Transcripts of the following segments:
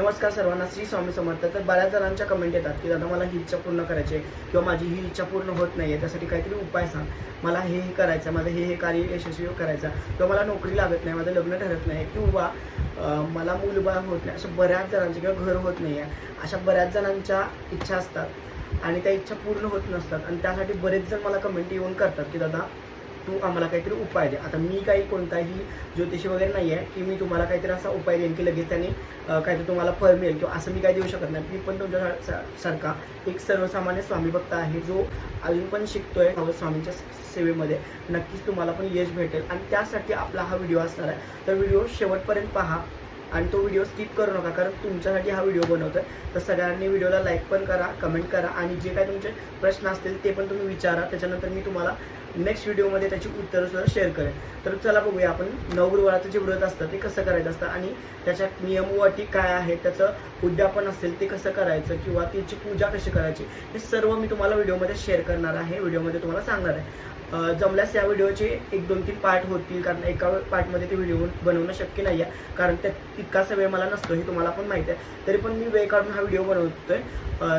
नमस्कार सर्वांना श्री स्वामी समर्थ. तर बऱ्याच जणांच्या कमेंट येतात की दादा मला ही इच्छा पूर्ण करायची आहे किंवा माझी ही इच्छा पूर्ण होत नाही आहे त्यासाठी काहीतरी उपाय सांग. मला हे हे करायचं आहे, माझं हे हे कार्य यशस्वी करायचं किंवा मला नोकरी लागत नाही माझं लग्न ठरत नाही किंवा मला मूलबाळ होत नाही. अशा बऱ्याच जणांचे किंवा घर होत नाही आहे अशा बऱ्याच जणांच्या इच्छा असतात आणि त्या इच्छा पूर्ण होत नसतात. आणि त्यासाठी बरेच जण मला कमेंट येऊन करतात की दादा तू आम्हाला काहीतरी उपाय दे. आता मी काही कोणताही ज्योतिषी वगैरे नाही आहे की मी तुम्हाला काहीतरी असा उपाय देईन की लगेच त्यांनी काहीतरी तुम्हाला फळ मिळेल किंवा असं मी काही देऊ शकत नाही. मी पण तुमच्या सारखा एक सर्वसामान्य स्वामी भक्त आहे जो अजून पण शिकतोय भाऊ स्वामींच्या सेवेमध्ये. नक्कीच तुम्हाला पण यश भेटेल. आणि त्यासाठी आपला हा व्हिडिओ असणार आहे. तर व्हिडिओ शेवटपर्यंत पहा. आणि तो व्हिडिओ स्किप करू नका कारण तुमच्यासाठी हा व्हिडिओ बनवतो आहे तर सगळ्यांनी व्हिडिओला लाईक पण करा कमेंट करा आणि जे काय तुमचे प्रश्न असतील ते पण तुम्ही विचारा. त्याच्यानंतर मी तुम्हाला नेक्स्ट व्हिडिओमध्ये त्याची उत्तरं सुद्धा शेअर करेन. तर चला बघूया आपण नवगुरुवाराचं जे व्रत असतं ते कसं करायचं असतं आणि त्याच्या नियम व अटी काय आहे त्याचं उद्यापन असेल ते कसं करायचं किंवा त्याची पूजा कशी करायची हे सर्व मी तुम्हाला व्हिडिओमध्ये शेअर करणार आहे. व्हिडिओमध्ये तुम्हाला सांगणार आहे. जमल्यास या व्हिडिओचे एक दोन तीन पार्ट होतील. कारण एका पार्टमध्ये ते व्हिडिओ बनवणं शक्य नाही आहे कारण त्या तितकासा वेळ मला नसतो हे तुम्हाला पण माहिती आहे. तरी पण मी वेळ काढून हा व्हिडिओ बनवतोय.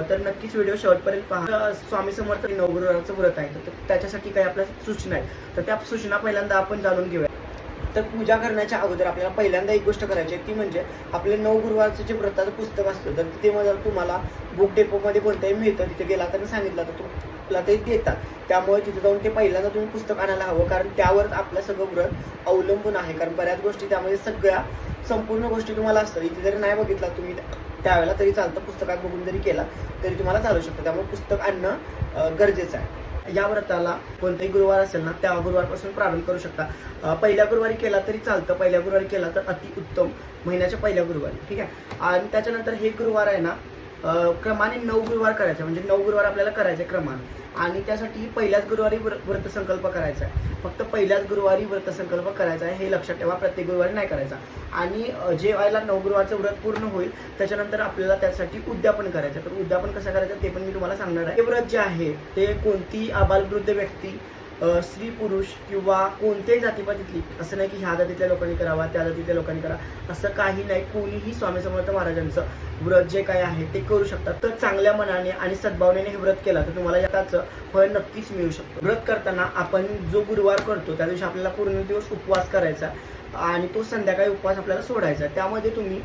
तर नक्कीच व्हिडिओ शेवटपर्यंत पहा. स्वामी समर्थ नवग्रहाचं व्रत आहे. तर त्याच्यासाठी काही आपल्या सूचना आहेत. तर त्या सूचना पहिल्यांदा आपण जाणून घेऊया. तर पूजा करण्याच्या अगोदर आपल्याला पहिल्यांदा एक गोष्ट करायची आहे. ती म्हणजे आपले नऊ गुरुवारचं जे व्रताचं पुस्तक असतं तर ते मला तुम्हाला बुक डेपोमध्ये कोणत्याही मिळतं तिथे गेला तर सांगितलं. तर तुला ते देतात त्यामुळे तिथे जाऊन ते पहिल्यांदा तुम्ही पुस्तक आणायला हवं कारण त्यावर आपलं सगळं व्रत अवलंबून आहे. कारण बऱ्याच गोष्टी त्यामध्ये सगळ्या संपूर्ण गोष्टी तुम्हाला असतात. इथे जरी नाही बघितला तुम्ही त्यावेळेला तरी चालतं. पुस्तकात बघून जरी केला तरी तुम्हाला चालू शकतं. त्यामुळे पुस्तक आणणं गरजेचं आहे. या व्रताला कोणताही गुरुवार असेल ना त्या गुरुवारपासून प्रारंभ करू शकता. पहिल्या गुरुवारी केला तरी चालतं. पहिल्या गुरुवारी केला तर अति उत्तम महिन्याच्या पहिल्या गुरुवारी. ठीक आहे? आणि त्याच्यानंतर हे गुरुवार आहे ना क्रमाने नऊ गुरुवार करायचे म्हणजे नऊ गुरुवार आपल्याला करायचे क्रमाने आणि त्यासाठी पहिल्याच गुरुवारी व्र- व्रतसंकल्प करायचा आहे. फक्त पहिल्याच गुरुवारी व्रतसंकल्प करायचा आहे हे लक्षात ठेवा प्रत्येक गुरुवारी नाही करायचा. आणि जे व्हायला नऊ गुरुवारचं व्रत पूर्ण होईल त्याच्यानंतर आपल्याला त्यासाठी उद्यापन करायचं तर उद्यापन कसं करायचं ते पण मी तुम्हाला सांगणार आहे. हे व्रत जे आहे ते कोणती आबालवृद्ध व्यक्ती स्त्री पुरुष किंवा कोणत्याही जातीपातीतली असं नाही की ह्या जातीतल्या लोकांनी करावा त्या जातीतल्या लोकांनी करा असं काही नाही. कोणीही स्वामी समर्थ महाराजांचं व्रत जे काय आहे ते करू शकतात. तर चांगल्या मनाने आणि सद्भावनेने हे व्रत केला तर तुम्हाला याचं फळ नक्कीच मिळू शकतं. व्रत करताना आपण जो गुरुवार करतो त्या दिवशी आपल्याला पूर्ण दिवस उपवास करायचा आणि तो संध्याकाळी उपवास आपल्याला सोडायचा. त्यामध्ये तुम्ही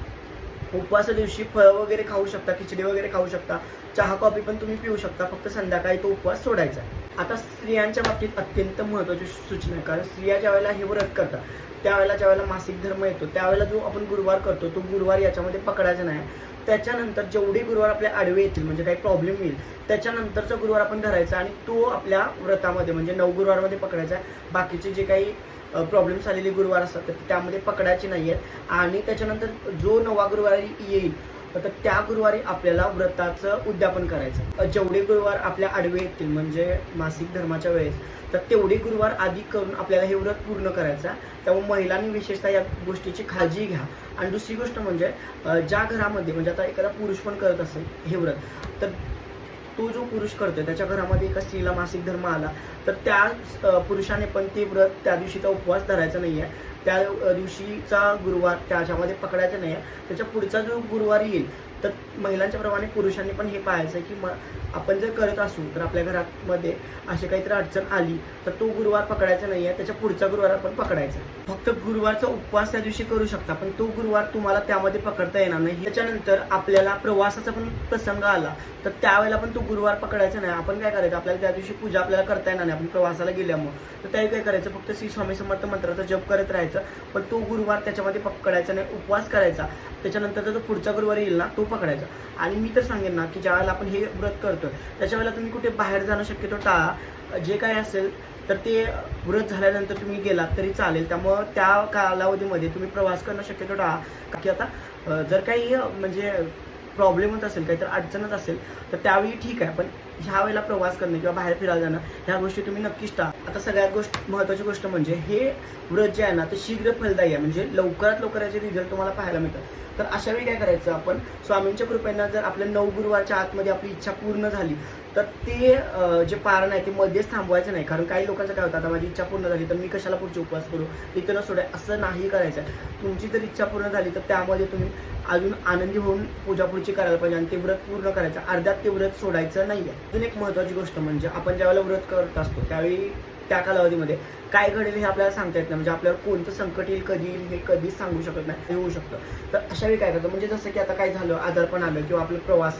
उपवासा दिवशी फळं वगैरे खाऊ शकता खिचडी वगैरे खाऊ शकता. चहा कॉफी पण तुम्ही पिऊ शकता. फक्त संध्याकाळी तो उपवास सोडायचा आता स्त्रियांच्या बाबतीत अत्यंत महत्त्वाची सूचना आहे. कारण स्त्रिया ज्या वेळेला हे व्रत करतात त्यावेळेला ज्या वेळेला मासिक धर्म येतो त्यावेळेला जो आपण गुरुवार करतो तो गुरुवार याच्यामध्ये पकडायचा नाही. त्याच्यानंतर जेवढे गुरुवार आपल्या आडवे येतील म्हणजे काही प्रॉब्लेम येईल त्याच्यानंतरचा गुरुवार आपण धरायचा आणि तो आपल्या व्रतामध्ये म्हणजे नऊ गुरुवारमध्ये पकडायचा आहे. बाकीचे जे काही प्रॉब्लेम्स आलेले गुरुवार असतात तर त्यामध्ये पकडायचे नाही आहेत. आणि त्याच्यानंतर जो नवा गुरुवारी येईल तर त्या गुरुवारी आपल्याला व्रताचं उद्यापन करायचं जेवढे गुरुवार आपल्या आडवे येतील म्हणजे मासिक धर्माच्या वेळेस तर तेवढे गुरुवार आधी करून आपल्याला हे व्रत पूर्ण करायचं आहे. त्यामुळे महिलांनी विशेषतः या गोष्टीची काळजी घ्या. आणि दुसरी गोष्ट म्हणजे ज्या घरामध्ये म्हणजे आता एखादा पुरुष पण करत असेल हे व्रत तर तो जो पुरुष करतोय त्याच्या घरामध्ये एका स्त्रीला मासिक धर्म आला तर त्या पुरुषाने पण ते व्रत त्या दिवशीचा उपवास धरायचा नाही आहे त्या दिवशीचा गुरुवार त्याच्यामध्ये पकडायचा नाही आहे त्याच्या पुढचा जो गुरुवार येईल तर महिलांच्या प्रमाणे पुरुषांनी पण हे पाहायचं की म आपण जर करत असू तर आपल्या घरामध्ये अशी काहीतरी अडचण आली तर तो गुरुवार पकडायचा नाही आहे त्याच्या पुढचा गुरुवार आपण पकडायचा. फक्त गुरुवारचा उपवास त्या दिवशी करू शकता पण तो गुरुवार तुम्हाला त्यामध्ये पकडता येणार नाही. त्याच्यानंतर आपल्याला प्रवासाचा पण प्रसंग आला तर त्यावेळेला पण तो गुरुवार पकडायचा नाही. आपण काय करायचं आपल्याला त्या दिवशी पूजा आपल्याला करता येणार नाही आपण प्रवासाला गेल्यामुळे. तर त्यावेळी काय करायचं फक्त श्री स्वामी समर्थ मंत्राचा जप करत राहायचं पण तो गुरुवार त्याच्यामध्ये पकडायचा नाही उपवास करायचा. त्याच्यानंतर जो पुढचा गुरुवार येईल ना तो पकडायचा. आणि मी तर सांगेन ना की ज्यावेळेला आपण हे व्रत करतोय त्याच्या वेळेला तुम्ही कुठे बाहेर जाणं शक्यतो टाळा. जे काय असेल तर ते व्रत झाल्यानंतर तुम्ही गेलात तरी चालेल. त्यामुळं त्या कालावधीमध्ये तुम्ही प्रवास करणं शक्यतो टाळा. की आता जर काही म्हणजे म्हणजे प्रॉब्लेमच असेल काही तर अडचणच असेल तर त्यावेळी ठीक आहे. पण ह्या वेळेला प्रवास करणं किंवा बाहेर फिरायला जाणं ह्या गोष्टी तुम्ही नक्कीच टाळा. आता सगळ्यात गोष्ट महत्त्वाची गोष्ट म्हणजे हे व्रत जे आहे ना ते शीघ्र फलदायी आहे. म्हणजे लवकरात लवकर याचे रिझल्ट तुम्हाला पाहायला मिळतात. तर अशा वेळी काय करायचं आपण? स्वामींच्या कृपेनं जर आपल्या नऊ गुरुवारच्या आतमध्ये आपली इच्छा पूर्ण झाली तर ते जे पारण आहे ते मध्येच थांबवायचं नाही. कारण काही लोकांचं काय होतं आता माझी इच्छा पूर्ण झाली तर मी कशाला पुढचे उपवास करू? इथं न सोडाय असं नाही करायचं. तुमची जर इच्छा पूर्ण झाली तर त्यामध्ये तुम्ही अजून आनंदी होऊन पूजा करायला पाहिजे आणि ते व्रत पूर्ण करायचं. अर्ध्यात ते व्रत सोडायचं नाही आहे अजून एक महत्त्वाची गोष्ट म्हणजे आपण ज्यावेळेला व्रत करत असतो त्यावेळी त्या कालावधीमध्ये काय घडेल हे आपल्याला सांगता येत नाही. म्हणजे आपल्याला कोणतं संकट येईल कधी येईल हे कधीच सांगू शकत नाही. हे होऊ शकतं. तर अशा वेळी काय करतं? म्हणजे जसं की आता काय झालं? आजारपण आलं किंवा आपलं प्रवास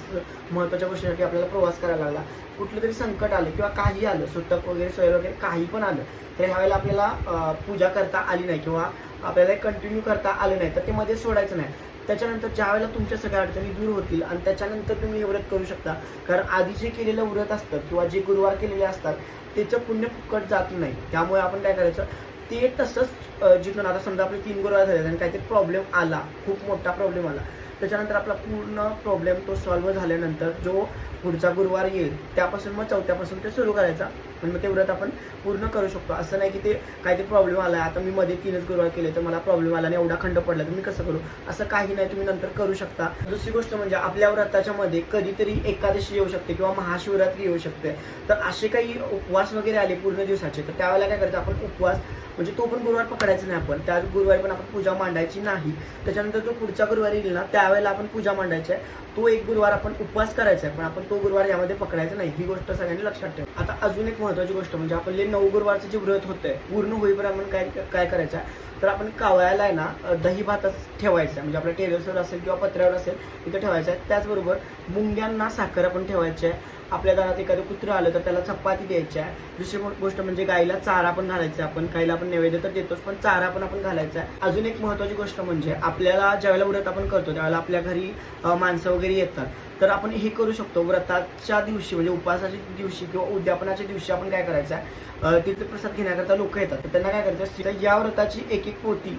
महत्त्वाच्या गोष्टीसाठी आपल्याला प्रवास करायला लागला. कुठलं तरी संकट आलं किंवा काही आलं सुतक वगैरे सोय वगैरे काही पण आलं तर ह्यावेळेला आपल्याला पूजा करता आली नाही किंवा आपल्याला कंटिन्यू करता आलं नाही तर ते मध्ये सोडायचं नाही. त्याच्यानंतर ज्या वेळेला तुमच्या सगळ्या अडचणी दूर होतील आणि त्याच्यानंतर तुम्ही हे व्रत करू शकता. कारण आधी जे केलेलं व्रत असतं किंवा जे गुरुवार केलेले असतात त्याचं पुण्य फुकट जात नाही. त्यामुळे आपण काय करायचं ते तसंच जिथून आता समजा आपले तीन गुरुवार झाले आणि काहीतरी प्रॉब्लेम आला खूप मोठा प्रॉब्लेम आला त्याच्यानंतर आपला पूर्ण प्रॉब्लेम तो सॉल्व्ह झाल्यानंतर जो पुढचा गुरुवार येईल त्यापासून मग चौथ्यापासून ते सुरू करायचा. पण मग ते व्रत आपण पूर्ण करू शकतो. असं नाही की ते काहीतरी प्रॉब्लेम आला आता मी मध्ये तीनच गुरुवार केले तर मला प्रॉब्लेम आला आणि एवढा खंड पडला तर मी कसं करू? असं काही नाही तुम्ही नंतर करू शकता. दुसरी गोष्ट म्हणजे आपल्या व्रताच्या मध्ये कधीतरी एकादशी येऊ शकते किंवा महाशिवरात्री येऊ शकते. तर असे काही उपवास वगैरे आले पूर्ण दिवसाचे तर त्यावेळेला काय करायचं आपण? उपवास म्हणजे तो पण गुरुवार पकडायचा नाही आपण. त्या गुरुवारी पण आपण पूजा मांडायची नाही. त्याच्यानंतर जो पुढचा गुरुवार येईल ना त्यावेळेला आपण पूजा मांडायची आहे. तो एक गुरुवार आपण उपवास करायचा आहे पण आपण तो गुरुवार यामध्ये पकडायचा नाही. ही गोष्ट सगळ्यांनी लक्षात ठेवा. आता अजून एक महत्वाची गोष्ट म्हणजे आपले नऊ गुरुवारचं जे व्रत होतंय पूर्ण होईपर्यंत आपण काय काय करायचं? आहे तर आपण कावळ्याला आहे ना दही भातच ठेवायचं. आहे म्हणजे आपल्या टेरेसवर असेल किंवा पत्र्यावर असेल तिथं ठेवायचं आहे. त्याचबरोबर मुंग्यांना साखर आपण ठेवायची आहे. आपल्या घरात एखादं कुत्रं आलं तर त्याला चपाती द्यायची आहे. दुसरी गोष्ट म्हणजे गाईला चारा पण घालायचा आहे आपण. गाईला आपण नैवेद्य तर देतोच पण चारा पण आपण घालायचा आहे. अजून एक महत्वाची गोष्ट म्हणजे आपल्याला ज्यावेळेला व्रत आपण करतो त्यावेळेला आपल्या घरी माणसं वगैरे येतात. तर आपण हे करू शकतो व्रताच्या दिवशी म्हणजे उपवासाच्या दिवशी किंवा उद्यापनाच्या दिवशी आपण काय करायचं आहे? तिथे प्रसाद घेण्याकरता लोक येतात. तर त्यांना काय करायचं तिथं या व्रताची एक एक पोती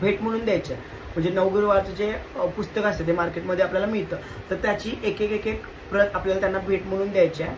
भेट म्हणून द्यायची आहे. म्हणजे नवगुरुवारचं जे पुस्तक असतं ते मार्केटमध्ये आपल्याला मिळतं. तर त्याची एक एक एक एक प्रत आपल्याला त्यांना भेट म्हणून द्यायची आहे.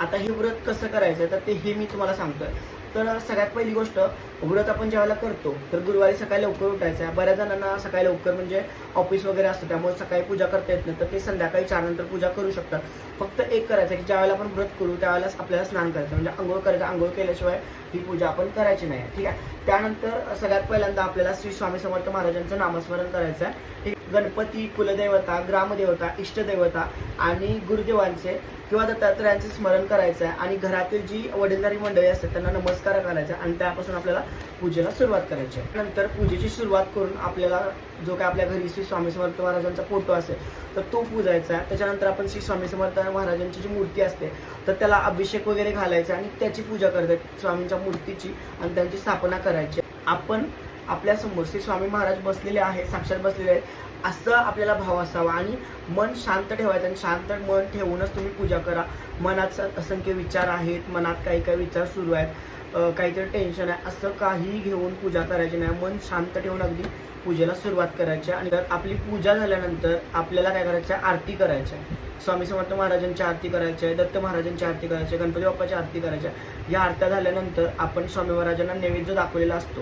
आता हे व्रत कसं करायचं तर ते हे मी तुम्हाला सांगतोय. तर सगळ्यात पहिली गोष्ट व्रत आपण ज्यावेळेला करतो. तर गुरुवारी सकाळी लवकर उठायचं आहे. बऱ्याच जणांना सकाळी लवकर म्हणजे ऑफिस वगैरे असतं त्यामुळे सकाळी पूजा करता येत नाही. तर ते संध्याकाळी चार नंतर पूजा करू शकतात. फक्त एक करायचं की ज्यावेळेला आपण व्रत करू त्यावेळेला आपल्याला स्नान करायचं. म्हणजे आंघोळ करायचं. आंघोळ केल्याशिवाय ही पूजा आपण करायची नाही. ठीक आहे? त्यानंतर सगळ्यात पहिल्यांदा आपल्याला श्री स्वामी समर्थ महाराजांचं नामस्मरण करायचं आहे. ठीक गणपती कुलदेवता ग्रामदेवता इष्टदेवता आणि गुरुदेवांचे किंवा दत्तात्रयांचे स्मरण करायचं आहे. आणि घरातील जी वडीलधारी मंडळी असतात त्यांना नमस्कार करायचा आणि त्यापासून आपल्याला पूजेला सुरुवात करायची आहे. नंतर पूजेची सुरुवात करून आपल्याला जो काय आपल्या घरी श्री स्वामी समर्थ महाराजांचा फोटो असेल तर तो पूजायचा आहे. त्याच्यानंतर आपण श्री स्वामी समर्थ महाराजांची जी मूर्ती असते तर त्याला अभिषेक वगैरे घालायचा आणि त्याची पूजा करतात स्वामींच्या मूर्तीची आणि त्यांची स्थापना करायची आपण आपल्यासमोर श्री स्वामी महाराज बसलेले आहे साक्षात बसलेले आहेत. असं आपल्याला भाव असावा. आणि मन शांत ठेवायचं आणि शांत मन ठेवूनच तुम्ही पूजा करा. मनात स- असंख्य विचार आहेत मनात काही काही विचार सुरू आहेत. काहीतरी टेन्शन आहे. असं काही घेऊन पूजा करायची नाही. मन शांत ठेवून अगदी पूजेला सुरुवात करायची आहे. आणि जर आपली पूजा झाल्यानंतर आपल्याला काय करायचं आहे? आरती करायची आहे. स्वामी समर्थ महाराजांची आरती करायची आहे. दत्त महाराजांची आरती करायची आहे. गणपती बाप्पाची आरती करायची आहे. या आरत्या झाल्यानंतर आपण स्वामी महाराजांना नैवेद्य दाखवलेला असतो.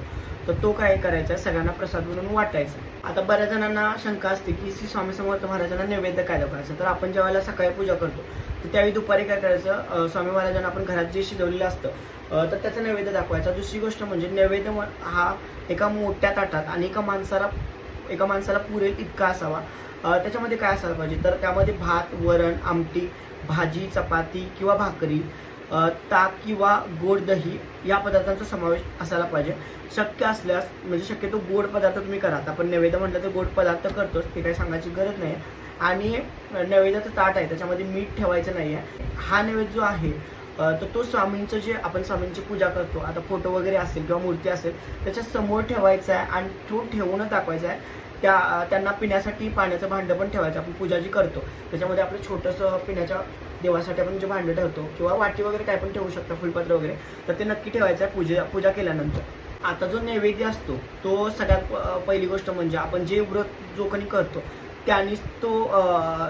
तर तो काय करायचा आहे? सगळ्यांना प्रसाद म्हणून वाटायचा आता बऱ्याच जणांना शंका असते की श्री स्वामी समर्थ महाराजांना नैवेद्य काय दाखवायचं? तर आपण ज्यावेळेला सकाळी पूजा करतो तर त्यावेळी दुपारी काय करायचं? स्वामी महाराजांना आपण घरात जे शिजवलेलं असतं तर त्याचा नैवेद्य दाखवायचा. दुसरी गोष्ट म्हणजे नैवेद्य हा एका मोठ्या ताटात आणि एका माणसाला एका माणसाला पुरेल इतका असावा. त्याच्यामध्ये काय असायला पाहिजे? तर त्यामध्ये भात वरण आमटी भाजी चपाती किंवा भाकरी ताक किंवा गोड दही या पदार्थांचा समावेश असायला पाहिजे. शक्य असल्यास म्हणजे शक्यतो गोड पदार्थ तुम्ही करा. आता आपण नैवेद्य म्हटलं तर गोड पदार्थ करतोच ते काही सांगायची गरज नाही. आणि नैवेद्याचं ताट आहे त्याच्यामध्ये मीठ ठेवायचं नाही आहे हा नैवेद्य जो आहे तर तो स्वामींचं जे आपण स्वामींची पूजा करतो. आता फोटो वगैरे असेल किंवा मूर्ती असेल त्याच्यासमोर ठेवायचा आहे आणि तो ठेवूनच दाखवायचा आहे. त्या त्यांना पिण्यासाठी पाण्याचं भांडं पण ठेवायचं आपण पूजा जी करतो. त्याच्यामध्ये आपलं छोटंसं पिण्याच्या देवासाठी आपण जे भांडं ठेवतो किंवा वाटी वगैरे काय पण ठेवू शकता फुलपात्र वगैरे तर ते नक्की ठेवायचं आहे पूजा पूजा केल्यानंतर. आता जो नैवेद्य असतो तो सगळ्यात प- पहिली गोष्ट म्हणजे आपण जे व्रत जो कोणी करतो त्यानेच तो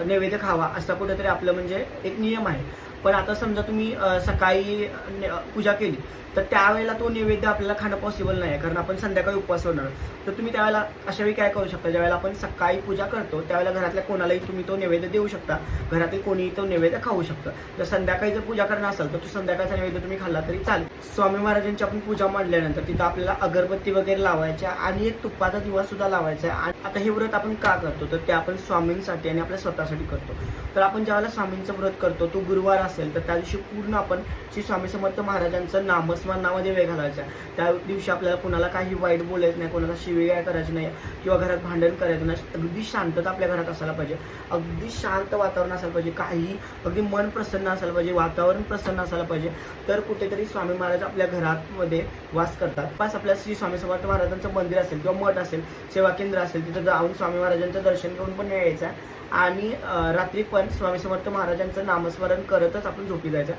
नैवेद्य खावा असा कुठेतरी आपलं म्हणजे एक नियम आहे. पण आता समजा तुम्ही सकाळी पूजा केली तर त्यावेळेला तो नैवेद्य आपल्याला खाणं पॉसिबल नाही आहे कारण आपण संध्याकाळी उपवास होणार तर तुम्ही त्यावेळेला अशा वेळी काय करू शकता? ज्यावेळेला आपण सकाळी पूजा करतो त्यावेळेला घरातल्या कोणालाही तुम्ही तो नैवेद्य देऊ शकता. घरातील कोणीही तो नैवेद्य खाऊ शकतं. जर संध्याकाळी जर पूजा करणार असाल तर तो संध्याकाळचा नैवेद्य तुम्ही खाल्ला तरी चालेल. स्वामी महाराजांची आपण पूजा मांडल्यानंतर तिथं आपल्याला अगरबत्ती वगैरे लावायच्या आणि एक तुपाचा दिवा सुद्धा लावायचा आहे. आणि आता हे व्रत आपण का करतो? तर ते आपण स्वामींसाठी आणि आपल्या स्वतःसाठी करतो. तर आपण ज्यावेळेला स्वामींचं व्रत करतो तो गुरुवार असेल तर त्या दिवशी पूर्ण आपण श्री स्वामी समर्थ महाराजांचं नामस्मरणामध्ये वेळ घालायचा. त्या दिवशी आपल्याला कोणाला काही वाईट बोलायचं नाही कोणाला शिवीगाळ करायची नाही किंवा घरात भांडण करायचं नाही अगदी शांतता आपल्या घरात असायला पाहिजे. अगदी शांत वातावरण असायला पाहिजे. काही अगदी मन प्रसन्न असायला पाहिजे वातावरण प्रसन्न असायला पाहिजे. तर कुठेतरी स्वामी महाराज आपल्या घरामध्ये वास करतात. पास आपल्या श्री स्वामी समर्थ महाराजांचं मंदिर असेल किंवा मठ असेल सेवा केंद्र असेल तिथं जाऊन स्वामी महाराजांचं दर्शन घेऊन पण यायचं. आहे आणि रात्री पण स्वामी समर्थ महाराजांचं नामस्मरण करतच आपण झोपी जायचं.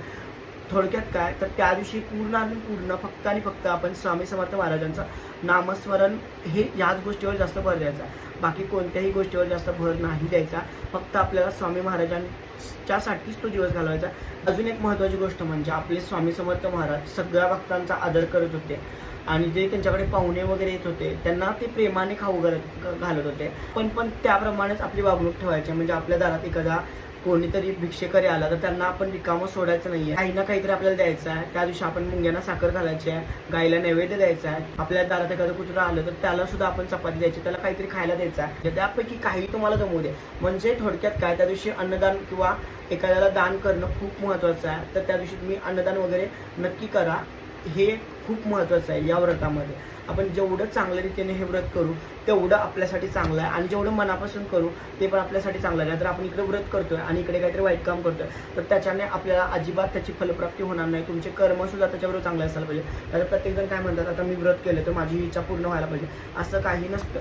थोडक्यात काय? तर त्या दिवशी पूर्ण आणि पूर्ण फक्त आणि फक्त आपण स्वामी समर्थ महाराजांचं नामस्मरण हे याच गोष्टीवर जास्त भर द्यायचा. बाकी कोणत्याही गोष्टीवर जास्त भर नाही द्यायचा. फक्त आपल्याला स्वामी महाराजांच्यासाठीच तो दिवस घालवायचा. अजून एक महत्त्वाची गोष्ट म्हणजे आपले स्वामी समर्थ महाराज सगळ्या भक्तांचा आदर करत होते. आणि जे त्यांच्याकडे पाहुणे वगैरे येत होते त्यांना ते प्रेमाने खाऊ घालत घालत होते. पण पण त्याप्रमाणेच आपली वागणूक ठेवायची. म्हणजे आपल्या दारात एखादा कोणीतरी भिक्षेकरी आला तर त्यांना आपण रिकामं सोडायचं नाहीये. काही ना काहीतरी आपल्याला द्यायचं आहे. त्या दिवशी आपण मुंग्यांना साखर घालायची आहे. गायला नैवेद्य द्यायचा आहे. आपल्या दारात एखादं कुठं आलं तर त्याला सुद्धा आपण चपाती द्यायची. त्याला काहीतरी खायला द्यायचं आहे. त्यापैकी काही तुम्हाला जमू दे. म्हणजे थोडक्यात काय त्या दिवशी अन्नदान किंवा एखाद्याला दान करणं खूप महत्त्वाचं आहे. तर त्या दिवशी तुम्ही अन्नदान वगैरे नक्की करा. हे खूप महत्त्वाचं आहे या व्रतामध्ये. आपण जेवढं चांगल्या रीतीने हे व्रत करू तेवढं आपल्यासाठी चांगलं आहे. आणि जेवढं मनापासून करू ते पण आपल्यासाठी चांगलं आहे. नाहीतर आपण इकडे व्रत करतोय आणि इकडे काहीतरी वाईट काम करतोय तर त्याच्याने आपल्याला अजिबात त्याची फलप्राप्ती होणार नाही. तुमचे कर्मसुद्धा त्याच्यावर त्याच्याबरोबर चांगले असायला पाहिजे. तर प्रत्येकजण काय म्हणतात आता मी व्रत केलं तर माझी इच्छा पूर्ण व्हायला पाहिजे. असं काही नसतं.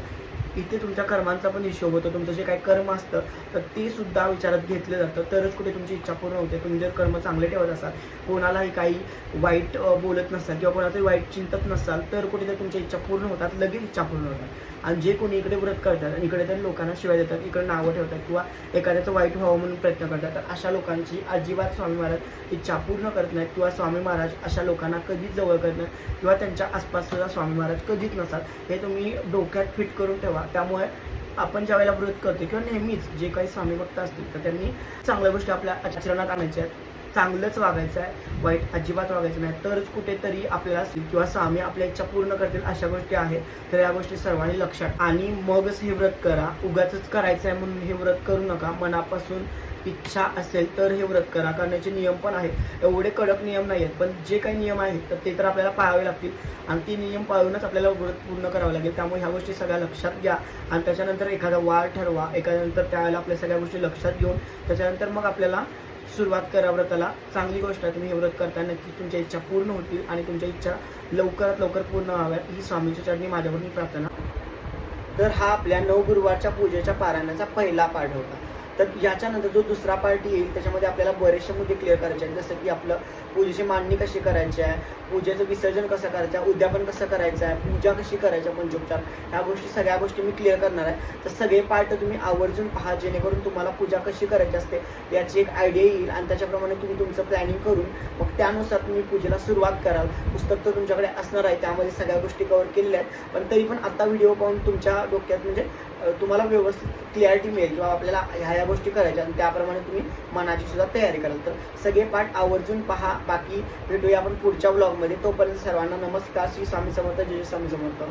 इथे तुमच्या कर्मांचा पण हिशोब होतो तुमचं जे काही कर्म असतं तर ते सुद्धा विचारात घेतलं जातं. तरच कुठे तुमची इच्छा पूर्ण होते. तुम्ही जर कर्म चांगले ठेवत असाल कोणालाही काही वाईट बोलत नसाल किंवा कोणालाही वाईट चिंतत नसाल तर कुठे तर तुमच्या इच्छा पूर्ण होतात लगेच इच्छा पूर्ण होतात. आणि जे कोणी इकडे व्रत करतात आणि इकडे तर लोकांना शिवाय देतात इकडे नावं ठेवतात किंवा एखाद्याचं वाईट व्हावं म्हणून प्रयत्न करतात तर अशा लोकांची अजिबात स्वामी महाराज इच्छा पूर्ण करत नाहीत किंवा स्वामी महाराज अशा लोकांना कधीच जवळ करत नाहीत किंवा त्यांच्या आसपास सुद्धा स्वामी महाराज कधीच नसतात हे तुम्ही डोक्यात फिट करून ठेवा. त्यामुळे आपण ज्या वेळेला विरोध करतो किंवा नेहमीच जे काही स्वामी भक्त असतील तर त्यांनी चांगल्या गोष्टी आपल्या आचरणात आणायच्या आहेत. चांगलंच वागायचं आहे. वाईट अजिबात वागायचं नाही. तरच कुठेतरी आपल्याला किंवा स्वामी आपल्या इच्छा पूर्ण करतील अशा गोष्टी आहेत. तर या गोष्टी सर्वांनी लक्षात. आणि मगच हे व्रत करा. उगाच करायचं आहे म्हणून हे व्रत करू नका. मनापासून इच्छा असेल तर हे व्रत करा. करण्याचे नियम पण आहेत. एवढे कडक नियम नाही आहेत पण जे काही नियम आहेत तर ते तर आपल्याला पाळावे लागतील. आणि ते नियम पाळूनच आपल्याला व्रत पूर्ण करावं लागेल. त्यामुळे ह्या गोष्टी सगळ्या लक्षात घ्या. आणि त्याच्यानंतर एखादा वार ठरवा. एखाद्यानंतर त्यावेळेला आपल्या सगळ्या गोष्टी लक्षात घेऊन त्याच्यानंतर मग आपल्याला सुरुवात करा व्रताला. चांगली गोष्ट आहे तुम्ही हे व्रत करता नक्की तुमच्या इच्छा पूर्ण होतील आणि तुमच्या इच्छा लवकरात लवकर पूर्ण व्हाव्यात ही स्वामीच्या चरणी माझ्याकडून प्रार्थना. तर हा आपल्या नऊ गुरुवारच्या पूजेच्या पारायणाचा पहिला पाठ होता. तर याच्यानंतर जो दुसरा पार्टी येईल त्याच्यामध्ये आपल्याला बरेचसे मुद्दे क्लिअर करायचे आहेत. जसं की आपलं पूजेची मांडणी कशी करायची आहे पूजेचं विसर्जन कसं करायचं आहे उद्यापन कसं करायचं आहे पूजा कशी करायची आहे पंचोपचार ह्या गोष्टी सगळ्या गोष्टी मी क्लिअर करणार आहे. तर सगळे पार्ट तुम्ही आवर्जून पहा जेणेकरून तुम्हाला पूजा कशी करायची असते याची एक आयडिया येईल. आणि त्याच्याप्रमाणे तुम्ही तुमचं प्लॅनिंग करून मग त्यानुसार तुम्ही पूजेला सुरुवात कराल. पुस्तक तर तुमच्याकडे असणार आहे त्यामध्ये सगळ्या गोष्टी कव्हर केलेल्या आहेत. पण तरी पण आता व्हिडिओ पाहून तुमच्या डोक्यात म्हणजे तुम्हाला व्यवस्थित क्लॅरिटी मिळेल किंवा आपल्याला ह्या ह्या गोष्टी करायच्या आणि त्याप्रमाणे तुम्ही मनाची सुद्धा तयारी कराल. तर सगळे पाठ आवर्जून पहा. बाकी भेटूया आपण पुढच्या ब्लॉगमध्ये तोपर्यंत सर्वांना नमस्कार. श्री स्वामी समर्थ. जय स्वामी समर्थ.